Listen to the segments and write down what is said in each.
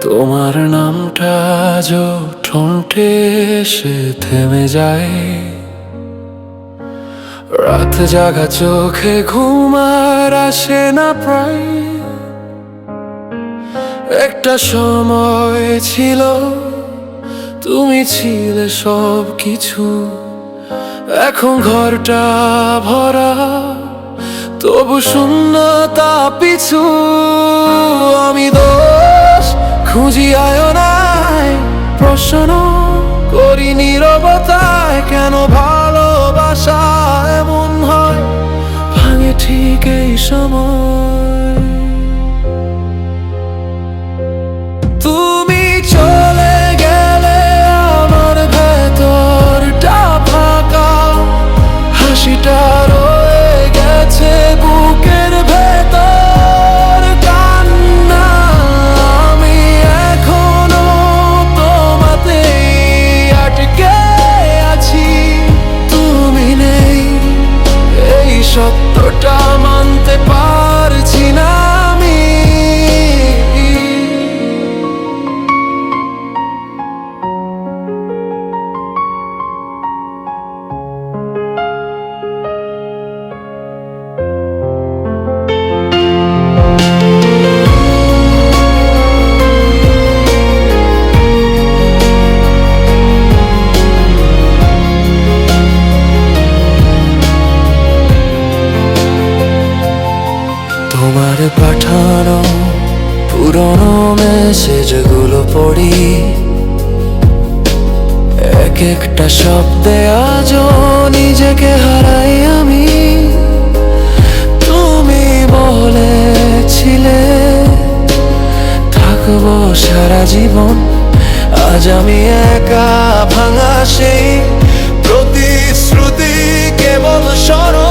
তোমার নামটা যো ঠোঁটে এসে থেমে যায়। রাত জাগা চোখে ঘুমার আসে না প্রায়। একটা সময় ছিল, তুমি ছিলে সব কিছু এখন ঘরটা ভরা, তবু শূন্যতা পিছু। আমি দোষ খুঁজি আয়নায় প্রশ্ন করি নিরবতায় কেন ভালোবাসা এমন হয়? ভাঙে ঠিক এই সময়। তোমার পাঠানো, পুরনো মেসেজগুলো পড়ি। এক একটা শব্দে আজও নিজেকে হারাই আমি। তুমি বলেছিলে থাকব সারা জীবন। আজ আমি একা ভাঙা সেই প্রতিশ্রুতি, কেবল স্মরণ।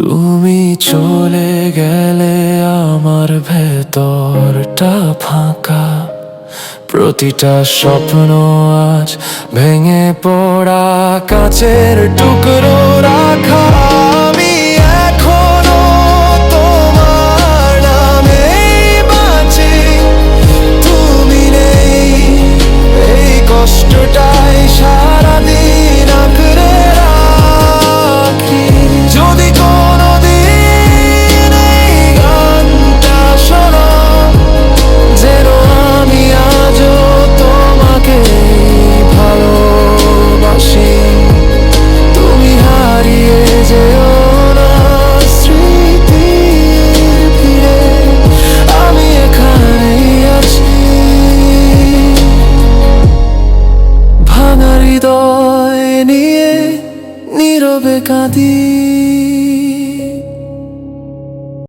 তুমি চলে গেলে আমার ভেতরটা ফাঁকা। প্রতিটা স্বপ্ন আজ ভেঙে পড়া কাচের টুকরো রাখা। হৃদয় নিয়ে নীরবে কাঁদি।